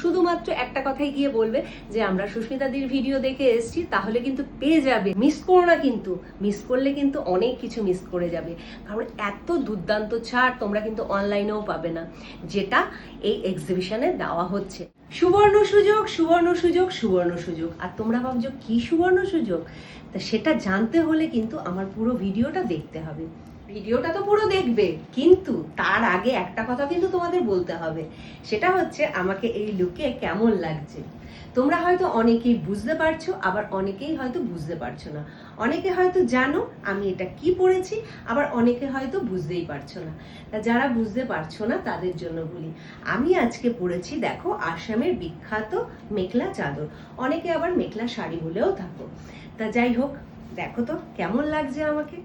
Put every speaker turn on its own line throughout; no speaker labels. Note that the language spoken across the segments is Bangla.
শুধুমাত্র একটা কথাই গিয়ে বলবে যে, আমরা সুস্মিতাদির ভিডিও দেখে এসেছি, তাহলে কিন্তু পেয়ে যাবে। মিস করো না কিন্তু। মিস করলে কিন্তু অনেক কিছু মিস করে যাবে। কারণ এত দুর্দান্ত ছাড় তোমরা কিন্তু অনলাইনেও পাবে না, যেটা এই এক্সিবিশনে দেওয়া হচ্ছে। সুবর্ণ সুযোগ সুবর্ণ সুযোগ সুবর্ণ সুযোগ। আর তোমরা ভাবছ, কি সুবর্ণ সুযোগ? তা সেটা জানতে হলে কিন্তু আমার পুরো ভিডিওটা দেখতে হবে। ভিডিওটা তো পুরো দেখবে, কিন্তু তার আগে একটা কথা কিন্তু তোমাদের বলতে হবে। সেটা হচ্ছে আমাকে এই লুকে কেমন লাগছে। তোমরা হয়তো অনেকেই বুঝতে পারছ, আবার অনেকেই হয়তো বুঝতে পারছ না। অনেকে হয়তো জানো আমি এটা কি পড়েছি আবার অনেকে হয়তো বুঝতেই পারছ না। তা যারা বুঝতে পারছ না, তাদের জন্য বলি, আমি আজকে পড়েছি দেখো আসামের বিখ্যাত মেখলা চাদর। অনেকে আবার মেখলা শাড়ি বলেও থাকো। তা যাই হোক, দেখো তো কেমন লাগছে আমাকে।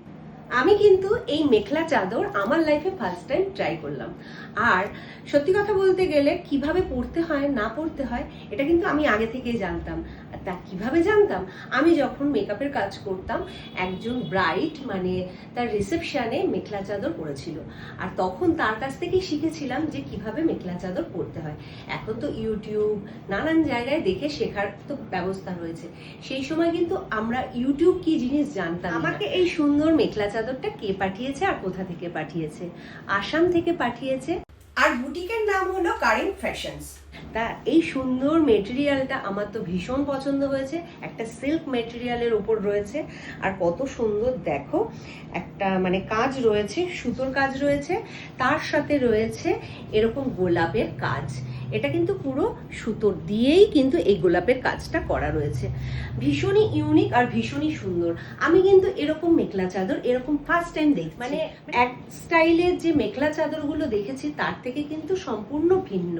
আমি কিন্তু এই মেখলা চাদর আমার লাইফে ফার্স্ট টাইম ট্রাই করলাম। আর সত্যি কথা বলতে গেলে কীভাবে পড়তে হয়, না পড়তে হয়, এটা কিন্তু আমি আগে থেকেই জানতাম। তা কীভাবে জানতাম? আমি যখন মেকআপের কাজ করতাম, একজন ব্রাইট মানে তার রিসেপশনে মেখলা চাদর পরেছিল। আর তখন তার কাছ থেকেই শিখেছিলাম যে কীভাবে মেখলা চাদর পরতে হয়। এখন তো ইউটিউব নানান জায়গায় দেখে শেখার তো ব্যবস্থা রয়েছে। সেই সময় কিন্তু আমরা ইউটিউব কি জিনিস জানতাম আমাকে এই সুন্দর মেখলা চাদরটা কে পাঠিয়েছে আর কোথা থেকে পাঠিয়েছে? আসাম থেকে পাঠিয়েছে। আর বুটিকের নাম হলো কারেন্ট ফ্যাশনস। তা এই সুন্দর মেটেরিয়ালটা আমার তো ভীষণ পছন্দ হয়েছে। একটা সিল্ক মেটেরিয়ালের ওপর রয়েছে। আর কত সুন্দর দেখো একটা মানে কাজ রয়েছে সুতোর কাজ রয়েছে। তার সাথে রয়েছে এরকম গোলাপের কাজ। এটা কিন্তু পুরো সুতোর দিয়েই কিন্তু এই গোলাপের কাজটা করা রয়েছে। ভীষণই ইউনিক আর ভীষণই সুন্দর। আমি কিন্তু এরকম মেখলা চাদর এরকম ফার্স্ট টাইম দেখছি। মানে এক স্টাইলের যে মেখলা চাদরগুলো দেখেছি তার থেকে কিন্তু সম্পূর্ণ ভিন্ন।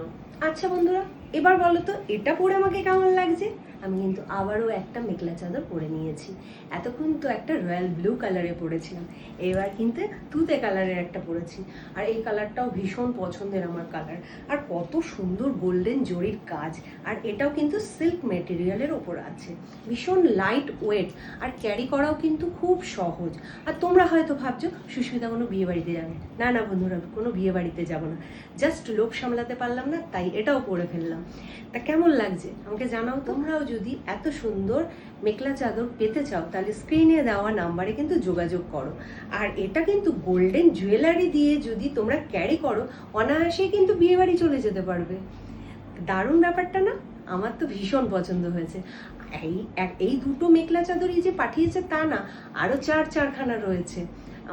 আচ্ছা বন্ধুরা এবার বলো তো এটা পরে আমাকে কেমন লাগছে? আমি কিন্তু আবারও একটা মেখলা চাদর পরে নিয়েছি। এতক্ষণ তো একটা রয়্যাল ব্লু কালারে পরেছিলাম। এবার কিন্তু তুতে কালারের একটা পরেছি। আর এই কালারটাও ভীষণ পছন্দের আমার কালার। আর কত সুন্দর গোল্ডেন জরির কাজ। আর এটাও কিন্তু সিল্ক মেটেরিয়ালের ওপর আছে। ভীষণ লাইট ওয়েট। আর ক্যারি করাও কিন্তু খুব সহজ। আর তোমরা হয়তো ভাবছ, সুস্মিতা, কোনো বিয়ে বাড়িতে যাবে? না না বন্ধুরা, কোনো বিয়ে বাড়িতে যাব না। জাস্ট লোক সামলাতে পারলাম না, তাই এটাও পরে ফেললাম। তা কেমন লাগছে? আমাকে জানাও তোমরাও যদি এত সুন্দর মেখলা চাদর পেতে চাও তাহলে স্ক্রিনে দেওয়া নাম্বারে কিন্তু যোগাযোগ করো। আর এটা কিন্তু গোল্ডেন জুয়েলারি দিয়ে যদি তোমরা ক্যারি করো অনায়াসেই কিন্তু বিয়েবাড়ি চলে যেতে পারবে। দারুণ ব্যাপারটা না? আমার তো ভীষণ পছন্দ হয়েছে। এই এই দুটো মেখলা চাদরই যে পাঠিয়েছে তা না আরও চার চারখানা রয়েছে।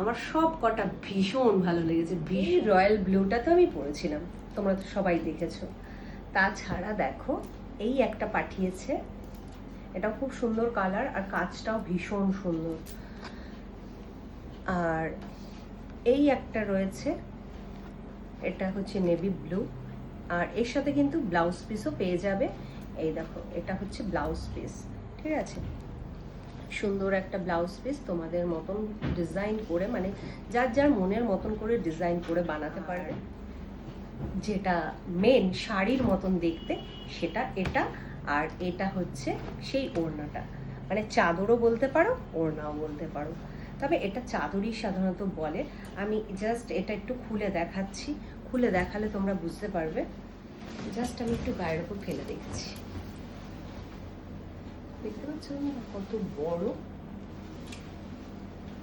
আমার সব কটা ভীষণ ভালো লেগেছে। ভীষণ রয়্যাল ব্লুটা তো আমি পরেছিলাম। তোমরা তো সবাই দেখেছ। তাছাড়া দেখো, এই একটা পাঠিয়েছে। এটা খুব সুন্দর কালার আর কাজটাও ভীষণ সুন্দর। আর এই একটা রয়েছে, এটা হচ্ছে নেভি ব্লু আর এর সাথে কিন্তু ব্লাউজ পিসও পেয়ে যাবে। এই দেখো, এটা হচ্ছে ব্লাউজ পিস ঠিক আছে? সুন্দর একটা ব্লাউজ পিস তোমাদের মতন ডিজাইন করে মানে যার যার মনের মতন করে ডিজাইন করে বানাতে পারবে। যেটা মেন শাড়ির মতন দেখতে, সেটা এটা, আর এটা হচ্ছে সেই ওড়নাটা। মানে চাদরও বলতে পারো, ওড়নাও বলতে পারো। তবে এটা চাদরই সাধারণত বলে। আমি জাস্ট এটা একটু খুলে দেখাচ্ছি। খুলে দেখালে তোমরা বুঝতে পারবে। জাস্ট আমি একটু গায়ের ওপর ফেলে দেখছি। দেখতে পাচ্ছ কত বড়?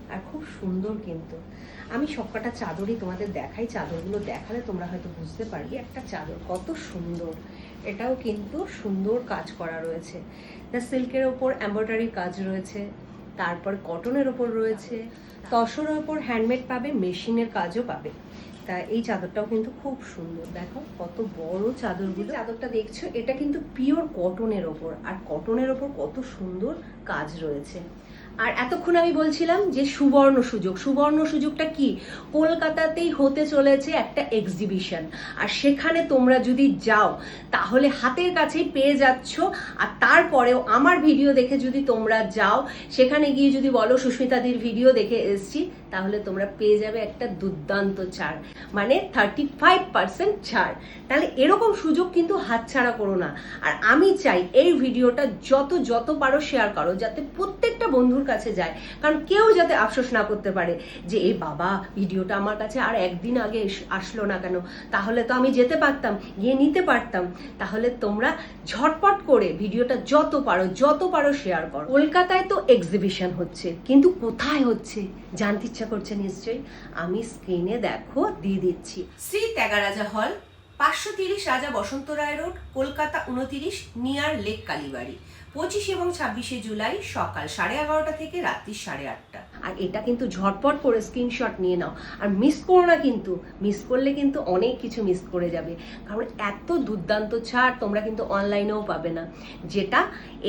আর খুব সুন্দর কিন্তু। আমি সবকটা চাদরই তোমাদের দেখাই। চাদরগুলো দেখালে তোমরা হয়তো বুঝতে পারবে একটা চাদর কত সুন্দর। এটাও কিন্তু সুন্দর কাজ করা রয়েছে। দ্য সিল্কের ওপর এম্ব্রয়ডারি কাজ রয়েছে। তারপর কটনের ওপর রয়েছে। তসরের ওপর হ্যান্ডমেড পাবে মেশিনের কাজও পাবে। তা এই চাদরটাও কিন্তু খুব সুন্দর। দেখো, কত বড় চাদরগুলো। চাদরটা দেখছ? এটা কিন্তু পিওর কটনের ওপর। আর কটনের ওপর কত সুন্দর কাজ রয়েছে। আর এতক্ষণ আমি বলছিলাম যে সুবর্ণ সুযোগ। সুবর্ণ সুযোগটা কি? কলকাতাতেই হতে চলেছে একটা এক্সিবিশন আর সেখানে তোমরা যদি যাও, তাহলে হাতের কাছেই পেয়ে যাচ্ছ। আর তারপরেও আমার ভিডিও দেখে যদি তোমরা যাও, সেখানে গিয়ে যদি বলো সুস্মিতাদির ভিডিও দেখে এসছি তাহলে তোমরা পেয়ে যাবে একটা দুর্দান্ত ছাড় মানে থার্টি ফাইভ পার্সেন্ট ছাড় তাহলে এরকম সুযোগ কিন্তু হাতছাড়া করো না। আর আমি চাই এই ভিডিওটা যত যত পারো শেয়ার করো, যাতে প্রত্যেকটা বন্ধুর কাছে যায়। কারণ কেউ যাতে আফসোস না করতে পারে যে এই বাবা, ভিডিওটা আমার কাছে আর একদিন আগে আসলো না কেন? তাহলে তো আমি যেতে পারতাম, গিয়ে নিতে পারতাম। তাহলে তোমরা ঝটপট করে ভিডিওটা যত পারো যত পারো শেয়ার করো। কলকাতায় তো এক্সিবিশন হচ্ছে, কিন্তু কোথায় হচ্ছে? জানতে ইচ্ছা করছে নিশ্চয়ই। আমি স্ক্রিনে দেখো, দিয়ে দিচ্ছি। শ্রী ত্যাগারাজা হল, পাঁচশো তিরিশ রাজা বসন্ত রায় রোড, কলকাতা উনতিরিশ, নিয়ার লেক কালীবাড়ি। পঁচিশ এবং ছাব্বিশে জুলাই সকাল সাড়ে এগারোটা থেকে রাত্রি সাড়ে আটটা। আর এটা কিন্তু ঝটপট করে স্ক্রিনশট নিয়ে নাও। আর মিস করো না কিন্তু মিস করলে কিন্তু অনেক কিছু মিস করে যাবে। কারণ এত দুর্দান্ত ছাড় তোমরা কিন্তু অনলাইনেও পাবে না, যেটা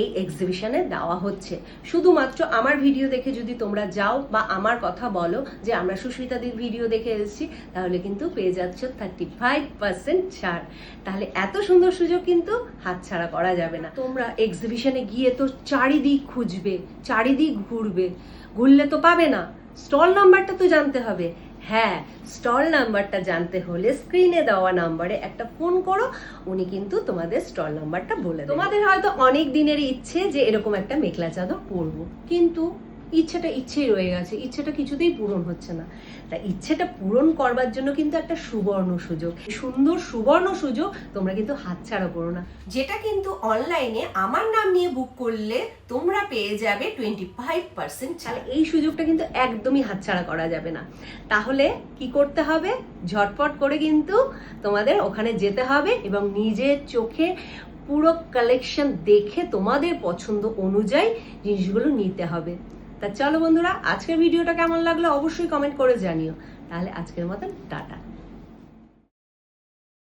এই এক্সিবিশনে দেওয়া হচ্ছে। শুধুমাত্র আমার ভিডিও দেখে যদি তোমরা যাও বা আমার কথা বলো যে আমরা সুস্মিতাদির ভিডিও দেখে এসেছি, তাহলে কিন্তু পেয়ে যাচ্ছ থার্টি ফাইভ পার্সেন্ট ছাড়। তাহলে এত সুন্দর সুযোগ কিন্তু হাতছাড়া করা যাবে না। তোমরা এক্সিবিশনে গিয়ে তো চারিদিক খুঁজবে, চারিদিক ঘুরবে। ঘুরলে তো পাবে না। স্টল নাম্বারটা তো জানতে হবে। হ্যাঁ স্টল নাম্বারটা জানতে হলে স্ক্রিনে দেওয়া নাম্বারে একটা ফোন করো, উনি কিন্তু তোমাদের স্টল নাম্বারটা বলে তোমাদের হয়তো অনেক দিনের ইচ্ছে যে এরকম একটা মেঘলা চাদর পরবো। কিন্তু ইচ্ছেটা ইচ্ছেই রয়ে গেছে, ইচ্ছেটা কিছুতেই পূরণ হচ্ছে না। তা ইচ্ছেটা পূরণ করবার জন্য কিন্তু একটা সুবর্ণ সুযোগ। সুন্দর সুবর্ণ সুযোগ তোমরা কিন্তু হাতছাড়া করো না। যেটা কিন্তু অনলাইনে আমার নাম নিয়ে বুক করলে তোমরা পেয়ে যাবে টোয়েন্টি ফাইভ পার্সেন্ট তাহলে এই সুযোগটা কিন্তু একদমই হাতছাড়া করা যাবে না। তাহলে কি করতে হবে? ঝটপট করে কিন্তু তোমাদের ওখানে যেতে হবে এবং নিজের চোখে পুরো কালেকশন দেখে তোমাদের পছন্দ অনুযায়ী জিনিসগুলো নিতে হবে। তা চলো বন্ধুরা, আজকের ভিডিওটা কেমন লাগল অবশ্যই কমেন্ট করে জানিও। তাহলে আজকের মতন টাটা।